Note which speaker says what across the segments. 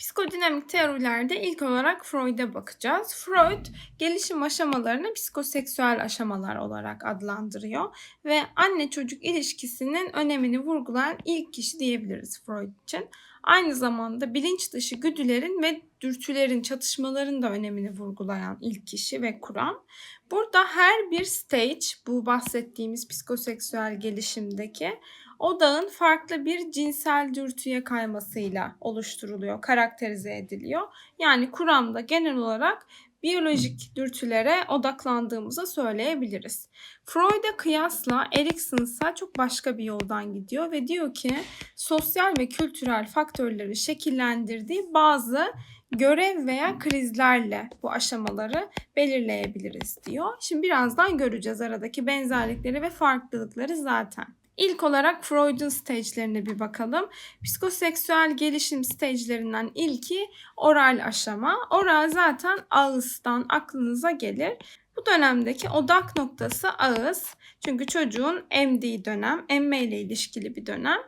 Speaker 1: Psikodinamik teorilerde ilk olarak Freud'a bakacağız. Freud gelişim aşamalarını psikoseksüel aşamalar olarak adlandırıyor ve anne çocuk ilişkisinin önemini vurgulayan ilk kişi diyebiliriz Freud için. Aynı zamanda bilinç dışı güdülerin ve dürtülerin çatışmaların da önemini vurgulayan ilk kişi ve kuram. Burada her bir stage bu bahsettiğimiz psikoseksüel gelişimdeki odağın farklı bir cinsel dürtüye kaymasıyla oluşturuluyor, karakterize ediliyor. Yani kuramda genel olarak biyolojik dürtülere odaklandığımızı söyleyebiliriz. Freud'a kıyasla Erikson ise çok başka bir yoldan gidiyor ve diyor ki sosyal ve kültürel faktörleri şekillendirdiği bazı görev veya krizlerle bu aşamaları belirleyebiliriz diyor. Şimdi birazdan göreceğiz aradaki benzerlikleri ve farklılıkları zaten. İlk olarak Freud'un stage'lerine bir bakalım. Psikoseksüel gelişim stage'lerinden ilki oral aşama. Oral zaten ağızdan aklınıza gelir. Bu dönemdeki odak noktası ağız. Çünkü çocuğun emdiği dönem, emme ile ilişkili bir dönem.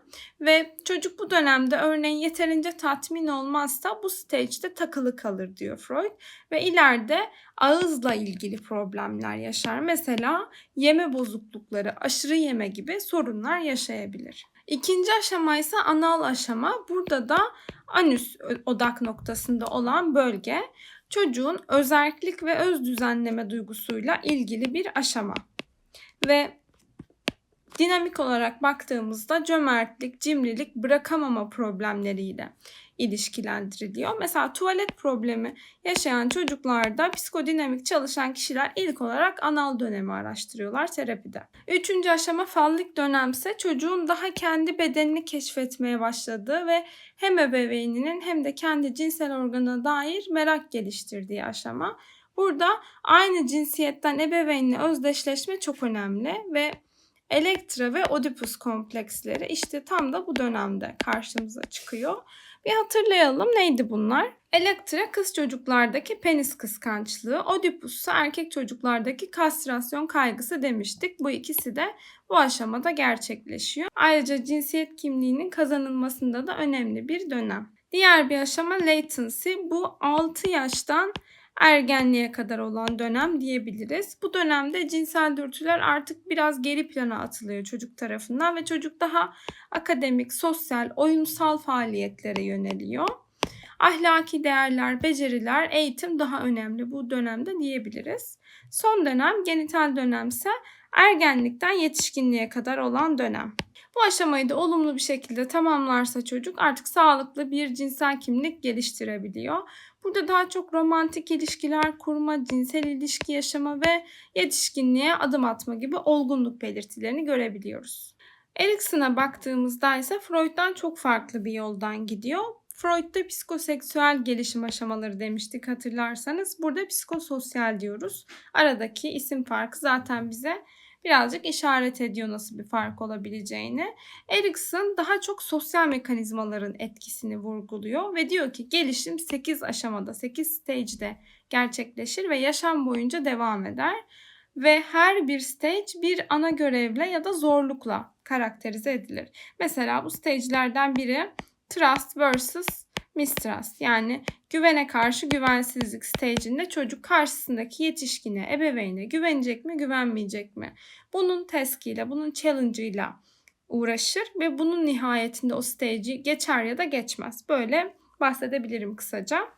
Speaker 1: Ve çocuk bu dönemde örneğin yeterince tatmin olmazsa bu stage'de takılı kalır diyor Freud. Ve ileride ağızla ilgili problemler yaşar. Mesela yeme bozuklukları, aşırı yeme gibi sorunlar yaşayabilir. İkinci aşama ise anal aşama. Burada da anüs odak noktasında olan bölge çocuğun özerklik ve öz düzenleme duygusuyla ilgili bir aşama. Ve dinamik olarak baktığımızda cömertlik, cimrilik, bırakamama problemleriyle ilişkilendiriliyor. Mesela tuvalet problemi yaşayan çocuklarda psikodinamik çalışan kişiler ilk olarak anal dönemi araştırıyorlar terapide. Üçüncü aşama fallik dönemse çocuğun daha kendi bedenini keşfetmeye başladığı ve hem ebeveyninin hem de kendi cinsel organına dair merak geliştirdiği aşama. Burada aynı cinsiyetten ebeveynle özdeşleşme çok önemli ve Elektra ve Oedipus kompleksleri işte tam da bu dönemde karşımıza çıkıyor. Bir hatırlayalım neydi bunlar? Elektra kız çocuklardaki penis kıskançlığı, Oedipus ise erkek çocuklardaki kastrasyon kaygısı demiştik. Bu ikisi de bu aşamada gerçekleşiyor. Ayrıca cinsiyet kimliğinin kazanılmasında da önemli bir dönem. Diğer bir aşama latency. Bu 6 yaştan ergenliğe kadar olan dönem diyebiliriz. Bu dönemde cinsel dürtüler artık biraz geri plana atılıyor çocuk tarafından ve çocuk daha akademik, sosyal, oyunsal faaliyetlere yöneliyor. Ahlaki değerler, beceriler, eğitim daha önemli bu dönemde diyebiliriz. Son dönem genital dönemse ergenlikten yetişkinliğe kadar olan dönem. Bu aşamayı da olumlu bir şekilde tamamlarsa çocuk artık sağlıklı bir cinsel kimlik geliştirebiliyor. Burada daha çok romantik ilişkiler kurma, cinsel ilişki yaşama ve yetişkinliğe adım atma gibi olgunluk belirtilerini görebiliyoruz. Erikson'a baktığımızda ise Freud'dan çok farklı bir yoldan gidiyor. Freud'da psikoseksüel gelişim aşamaları demiştik hatırlarsanız. Burada psikososyal diyoruz. Aradaki isim farkı zaten bize birazcık işaret ediyor nasıl bir fark olabileceğini. Erikson daha çok sosyal mekanizmaların etkisini vurguluyor ve diyor ki gelişim 8 aşamada, 8 stage'de gerçekleşir ve yaşam boyunca devam eder ve her bir stage bir ana görevle ya da zorlukla karakterize edilir. Mesela bu stage'lerden biri trust versus mistrust yani güvene karşı güvensizlik stage'inde çocuk karşısındaki yetişkine, ebeveyne güvenecek mi, güvenmeyecek mi? Bunun teskiyle, bunun challenge'ıyla uğraşır ve bunun nihayetinde o stage'i geçer ya da geçmez. Böyle bahsedebilirim kısaca.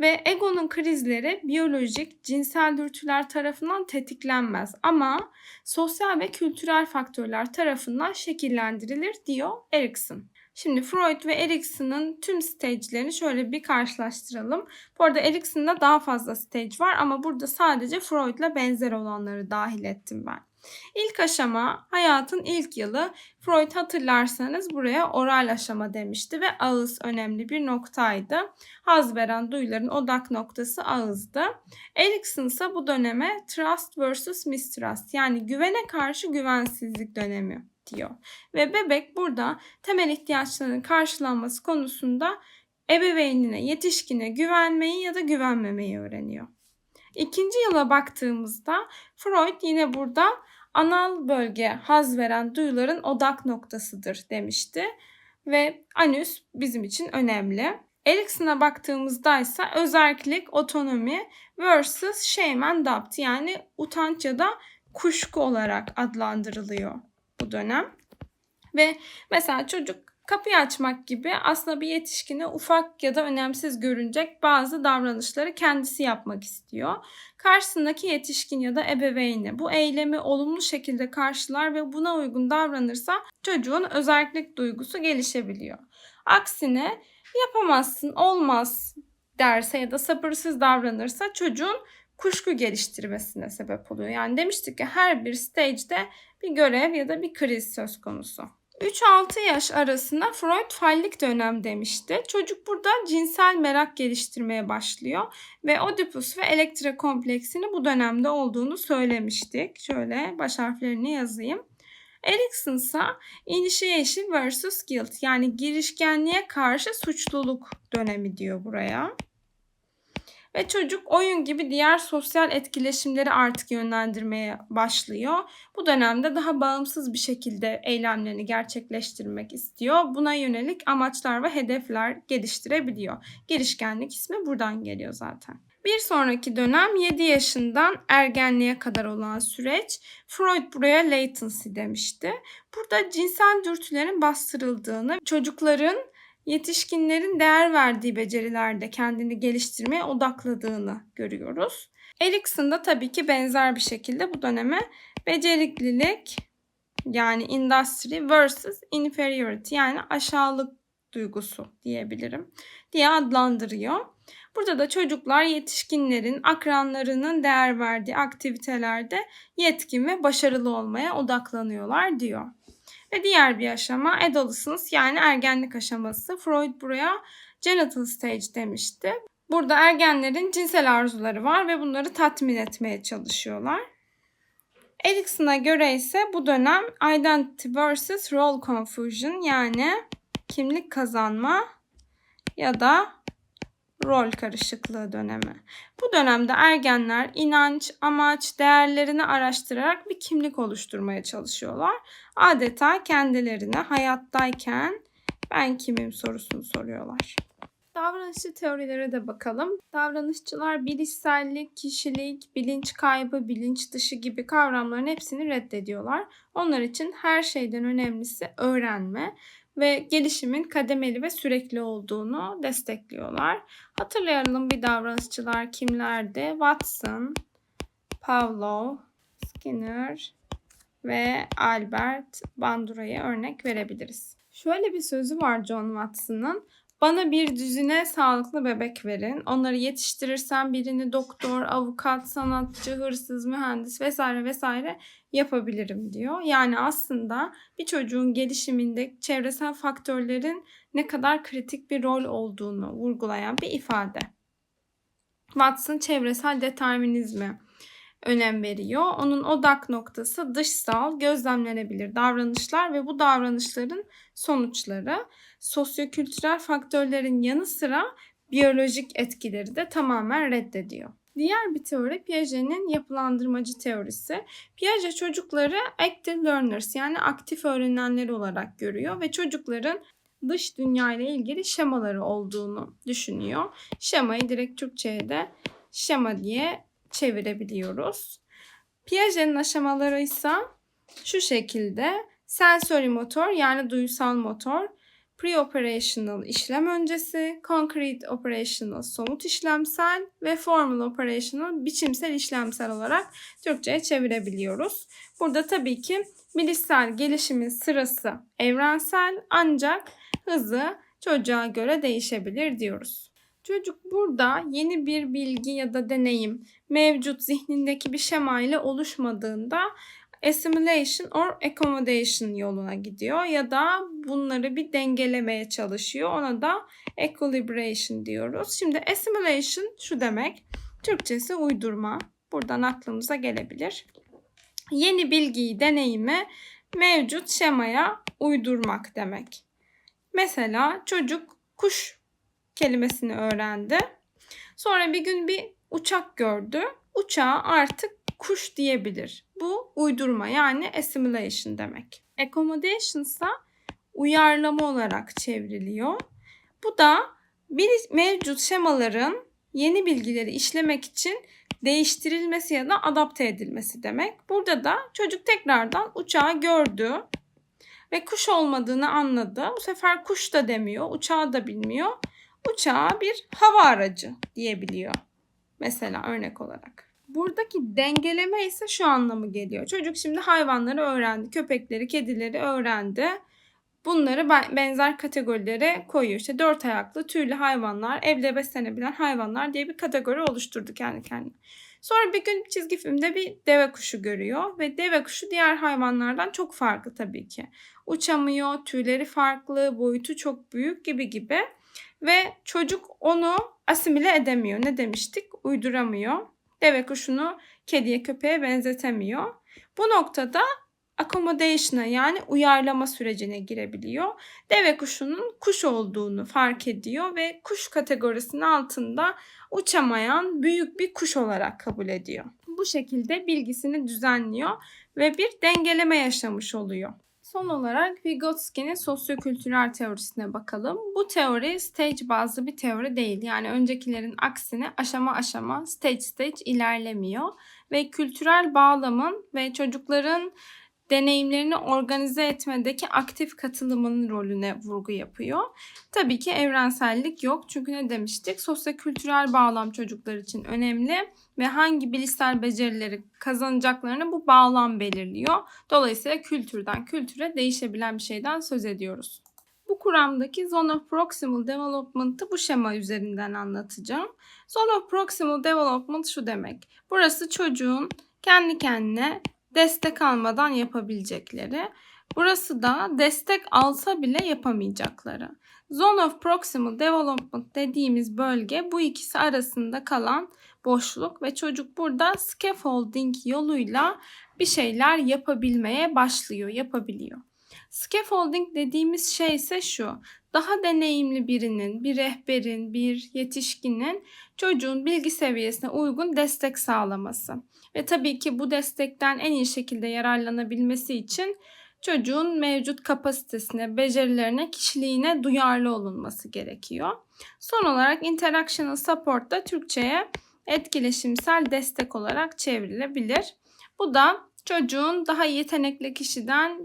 Speaker 1: Ve egonun krizleri biyolojik, cinsel dürtüler tarafından tetiklenmez ama sosyal ve kültürel faktörler tarafından şekillendirilir diyor Erikson. Şimdi Freud ve Erikson'un tüm stage'lerini şöyle bir karşılaştıralım. Bu arada Erikson'da daha fazla stage var ama burada sadece Freud'la benzer olanları dahil ettim ben. İlk aşama hayatın ilk yılı. Freud hatırlarsanız buraya oral aşama demişti ve ağız önemli bir noktaydı. Haz veren duyuların odak noktası ağızdı. Erikson ise bu döneme trust versus mistrust yani güvene karşı güvensizlik dönemi diyor. Ve bebek burada temel ihtiyaçlarının karşılanması konusunda ebeveynine, yetişkine güvenmeyi ya da güvenmemeyi öğreniyor. İkinci yıla baktığımızda Freud yine burada anal bölge haz veren duyuların odak noktasıdır demişti ve anüs bizim için önemli. Erikson'a baktığımızda ise özerklik, otonomi versus shame and doubt yani utanç ya da kuşku olarak adlandırılıyor bu dönem. Ve mesela çocuk kapıyı açmak gibi aslında bir yetişkine ufak ya da önemsiz görünecek bazı davranışları kendisi yapmak istiyor. Karşısındaki yetişkin ya da ebeveyni bu eylemi olumlu şekilde karşılar ve buna uygun davranırsa çocuğun özellik duygusu gelişebiliyor. Aksine yapamazsın, olmaz derse ya da sabırsız davranırsa çocuğun kuşku geliştirmesine sebep oluyor. Yani demiştik ki her bir stage'de bir görev ya da bir kriz söz konusu. 3-6 yaş arasında Freud fallik dönem demişti. Çocuk burada cinsel merak geliştirmeye başlıyor ve Oedipus ve Elektra kompleksini bu dönemde olduğunu söylemiştik. Şöyle baş harflerini yazayım. Erikson ise initiation versus guilt yani girişkenliğe karşı suçluluk dönemi diyor buraya. Ve çocuk oyun gibi diğer sosyal etkileşimleri artık yönlendirmeye başlıyor. Bu dönemde daha bağımsız bir şekilde eylemlerini gerçekleştirmek istiyor. Buna yönelik amaçlar ve hedefler geliştirebiliyor. Girişkenlik ismi buradan geliyor zaten. Bir sonraki dönem 7 yaşından ergenliğe kadar olan süreç. Freud buraya latency demişti. Burada cinsel dürtülerin bastırıldığını, çocukların yetişkinlerin değer verdiği becerilerde kendini geliştirmeye odakladığını görüyoruz. Erikson da tabii ki benzer bir şekilde bu döneme beceriklilik yani industry versus inferiority yani aşağılık duygusu diyebilirim diye adlandırıyor. Burada da çocuklar yetişkinlerin, akranlarının değer verdiği aktivitelerde yetkin ve başarılı olmaya odaklanıyorlar diyor. Ve diğer bir aşama adolescence yani ergenlik aşaması. Freud buraya genital stage demişti. Burada ergenlerin cinsel arzuları var ve bunları tatmin etmeye çalışıyorlar. Erikson'a göre ise bu dönem identity versus role confusion yani kimlik kazanma ya da rol karışıklığı dönemi. Bu dönemde ergenler inanç, amaç, değerlerini araştırarak bir kimlik oluşturmaya çalışıyorlar. Adeta kendilerine hayattayken ben kimim sorusunu soruyorlar. Davranışçı teorilere de bakalım. Davranışçılar bilişsellik, kişilik, bilinç kaybı, bilinç dışı gibi kavramların hepsini reddediyorlar. Onlar için her şeyden önemlisi öğrenme ve gelişimin kademeli ve sürekli olduğunu destekliyorlar. Hatırlayalım bir davranışçılar kimlerdi? Watson, Pavlov, Skinner ve Albert Bandura'ya örnek verebiliriz. Şöyle bir sözü var John Watson'ın. Bana bir düzine sağlıklı bebek verin. Onları yetiştirirsem birini doktor, avukat, sanatçı, hırsız, mühendis vesaire vesaire yapabilirim diyor. Yani aslında bir çocuğun gelişiminde çevresel faktörlerin ne kadar kritik bir rol olduğunu vurgulayan bir ifade. Watson çevresel determinizmi önem veriyor. Onun odak noktası dışsal, gözlemlenebilir davranışlar ve bu davranışların sonuçları sosyokültürel faktörlerin yanı sıra biyolojik etkileri de tamamen reddediyor. Diğer bir teori Piaget'in yapılandırmacı teorisi. Piaget çocukları active learners yani aktif öğrenenler olarak görüyor ve çocukların dış dünya ile ilgili şemaları olduğunu düşünüyor. Şemayı direkt Türkçe'ye de şema diye çevirebiliyoruz. Piaget'in aşamaları ise şu şekilde sensory motor yani duysal motor, pre-operational işlem öncesi, concrete operational somut işlemsel ve formal operational biçimsel işlemsel olarak Türkçe'ye çevirebiliyoruz. Burada tabii ki bilişsel gelişimin sırası evrensel ancak hızı çocuğa göre değişebilir diyoruz. Çocuk burada yeni bir bilgi ya da deneyim mevcut zihnindeki bir şema ile oluşmadığında assimilation or accommodation yoluna gidiyor ya da bunları bir dengelemeye çalışıyor. Ona da equilibration diyoruz. Şimdi assimilation şu demek. Türkçesi uydurma. Buradan aklımıza gelebilir. Yeni bilgiyi, deneyimi mevcut şemaya uydurmak demek. Mesela çocuk kuş kelimesini öğrendi. Sonra bir gün bir uçak gördü. Uçağa artık kuş diyebilir. Bu uydurma yani assimilation demek. Accommodation ise uyarlama olarak çevriliyor. Bu da Bir mevcut şemaların yeni bilgileri işlemek için değiştirilmesi ya da adapte edilmesi demek. Burada da çocuk tekrardan uçağı gördü ve kuş olmadığını anladı. Bu sefer kuş da demiyor, uçağı da bilmiyor. Uçağa bir hava aracı diyebiliyor. Mesela örnek olarak. Buradaki dengeleme ise şu anlamı geliyor. Çocuk şimdi hayvanları öğrendi. Köpekleri, kedileri öğrendi. Bunları benzer kategorilere koyuyor. İşte dört ayaklı tüylü hayvanlar, evde beslenebilen hayvanlar diye bir kategori oluşturdu kendi kendine. Sonra bir gün çizgi filmde bir deve kuşu görüyor ve deve kuşu diğer hayvanlardan çok farklı tabii ki. Uçamıyor, tüyleri farklı, boyutu çok büyük gibi gibi ve çocuk onu asimile edemiyor. Ne demiştik? Uyduramıyor. Deve kuşunu kediye köpeğe benzetemiyor. Bu noktada accommodation'a yani uyarlama sürecine girebiliyor. Deve kuşunun kuş olduğunu fark ediyor ve kuş kategorisinin altında uçamayan büyük bir kuş olarak kabul ediyor. Bu şekilde bilgisini düzenliyor ve bir dengeleme yaşamış oluyor. Son olarak Vygotsky'nin sosyokültürel teorisine bakalım. Bu teori stage bazlı bir teori değil. Yani öncekilerin aksine aşama aşama, stage stage ilerlemiyor. Ve kültürel bağlamın ve çocukların deneyimlerini organize etmedeki aktif katılımının rolüne vurgu yapıyor. Tabii ki evrensellik yok. Çünkü ne demiştik? Sosyokültürel bağlam çocuklar için önemli ve hangi bilişsel becerileri kazanacaklarını bu bağlam belirliyor. Dolayısıyla kültürden kültüre değişebilen bir şeyden söz ediyoruz. Bu kuramdaki Zone of Proximal Development'ı bu şema üzerinden anlatacağım. Zone of Proximal Development şu demek. Burası çocuğun kendi kendine destek almadan yapabilecekleri. Burası da destek alsa bile yapamayacakları. Zone of Proximal Development dediğimiz bölge bu ikisi arasında kalan boşluk ve çocuk burada scaffolding yoluyla bir şeyler yapabilmeye başlıyor, yapabiliyor. Scaffolding dediğimiz şey ise şu. Daha deneyimli birinin, bir rehberin, bir yetişkinin çocuğun bilgi seviyesine uygun destek sağlaması. Ve tabii ki bu destekten en iyi şekilde yararlanabilmesi için çocuğun mevcut kapasitesine, becerilerine, kişiliğine duyarlı olunması gerekiyor. Son olarak interactional support da Türkçe'ye etkileşimsel destek olarak çevrilebilir. Bu da çocuğun daha yetenekli kişiden,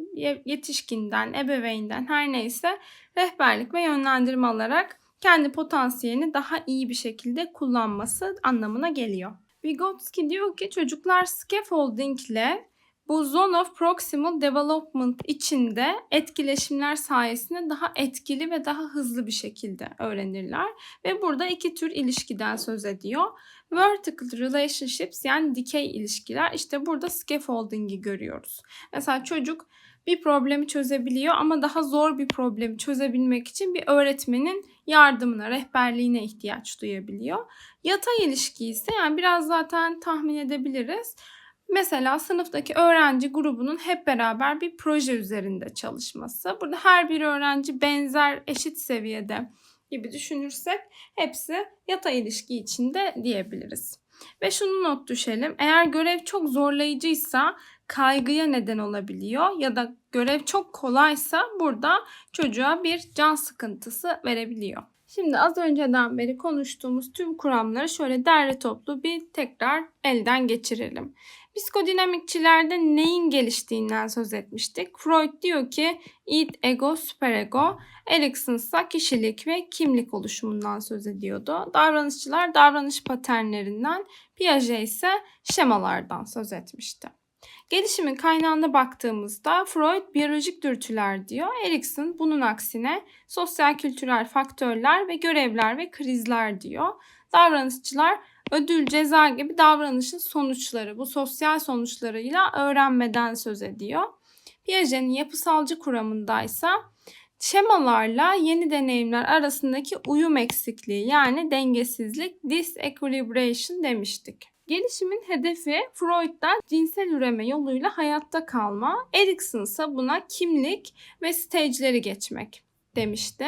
Speaker 1: yetişkinden, ebeveynden her neyse rehberlik ve yönlendirme alarak kendi potansiyelini daha iyi bir şekilde kullanması anlamına geliyor. Vygotsky diyor ki çocuklar scaffolding ile bu zone of proximal development içinde etkileşimler sayesinde daha etkili ve daha hızlı bir şekilde öğrenirler. Ve burada iki tür ilişkiden söz ediyor. Vertical relationships yani dikey ilişkiler işte burada scaffolding'i görüyoruz. Mesela çocuk bir problemi çözebiliyor ama daha zor bir problemi çözebilmek için bir öğretmenin yardımına, rehberliğine ihtiyaç duyabiliyor. Yatay ilişki ise yani biraz zaten tahmin edebiliriz. Mesela sınıftaki öğrenci grubunun hep beraber bir proje üzerinde çalışması. Burada her bir öğrenci benzer, eşit seviyede gibi düşünürsek hepsi yatay ilişki içinde diyebiliriz. Ve şunu not düşelim. Eğer görev çok zorlayıcıysa kaygıya neden olabiliyor ya da görev çok kolaysa burada çocuğa bir can sıkıntısı verebiliyor. Şimdi az önceden beri konuştuğumuz tüm kuramları şöyle derli toplu bir tekrar elden geçirelim. Psikodinamikçilerde neyin geliştiğinden söz etmiştik. Freud diyor ki id, ego, süperego. Erikson ise kişilik ve kimlik oluşumundan söz ediyordu. Davranışçılar davranış paternlerinden, Piaget ise şemalardan söz etmişti. Gelişimin kaynağına baktığımızda Freud biyolojik dürtüler diyor. Erikson bunun aksine sosyal kültürel faktörler ve görevler ve krizler diyor. Davranışçılar ödül, ceza gibi davranışın sonuçları, bu sosyal sonuçlarıyla öğrenmeden söz ediyor. Piaget'in yapısalcı kuramındaysa şemalarla yeni deneyimler arasındaki uyum eksikliği yani dengesizlik, disequilibration demiştik. Gelişimin hedefi Freud'dan cinsel üreme yoluyla hayatta kalma, Erikson ise buna kimlik ve stage'leri geçmek demişti.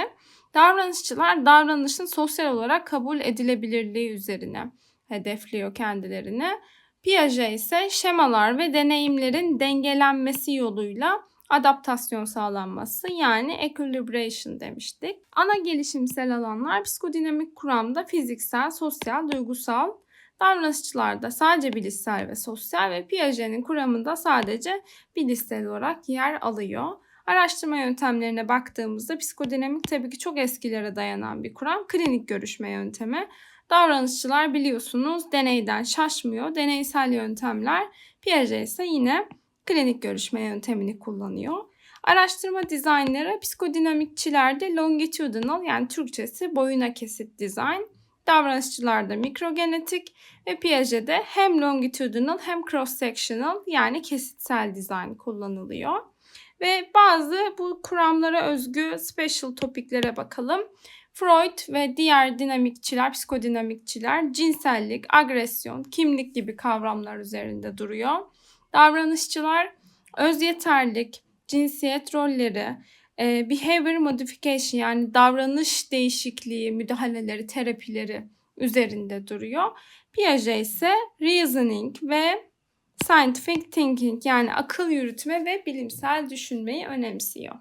Speaker 1: Davranışçılar davranışın sosyal olarak kabul edilebilirliği üzerine hedefliyor kendilerini. Piaget ise şemalar ve deneyimlerin dengelenmesi yoluyla adaptasyon sağlanması yani equilibration demiştik. Ana gelişimsel alanlar psikodinamik kuramda fiziksel, sosyal, duygusal, davranışçılarda sadece bilişsel ve sosyal ve Piaget'in kuramında sadece bilişsel olarak yer alıyor. Araştırma yöntemlerine baktığımızda psikodinamik tabii ki çok eskilere dayanan bir kuram. Klinik görüşme yöntemi. Davranışçılar biliyorsunuz deneyden şaşmıyor. Deneysel yöntemler Piaget ise yine klinik görüşme yöntemini kullanıyor. Araştırma dizaynları psikodinamikçilerde longitudinal yani Türkçesi boyuna kesit dizayn. Davranışçılarda mikrogenetik ve Piaget'de hem longitudinal hem cross sectional yani kesitsel dizayn kullanılıyor. Ve bazı bu kuramlara özgü special topiklere bakalım. Freud ve diğer dinamikçiler, psikodinamikçiler cinsellik, agresyon, kimlik gibi kavramlar üzerinde duruyor. Davranışçılar öz yeterlik, cinsiyet rolleri, e, behavior modification yani davranış değişikliği, müdahaleleri, terapileri üzerinde duruyor. Piaget ise reasoning ve scientific thinking yani akıl yürütme ve bilimsel düşünmeyi önemsiyor.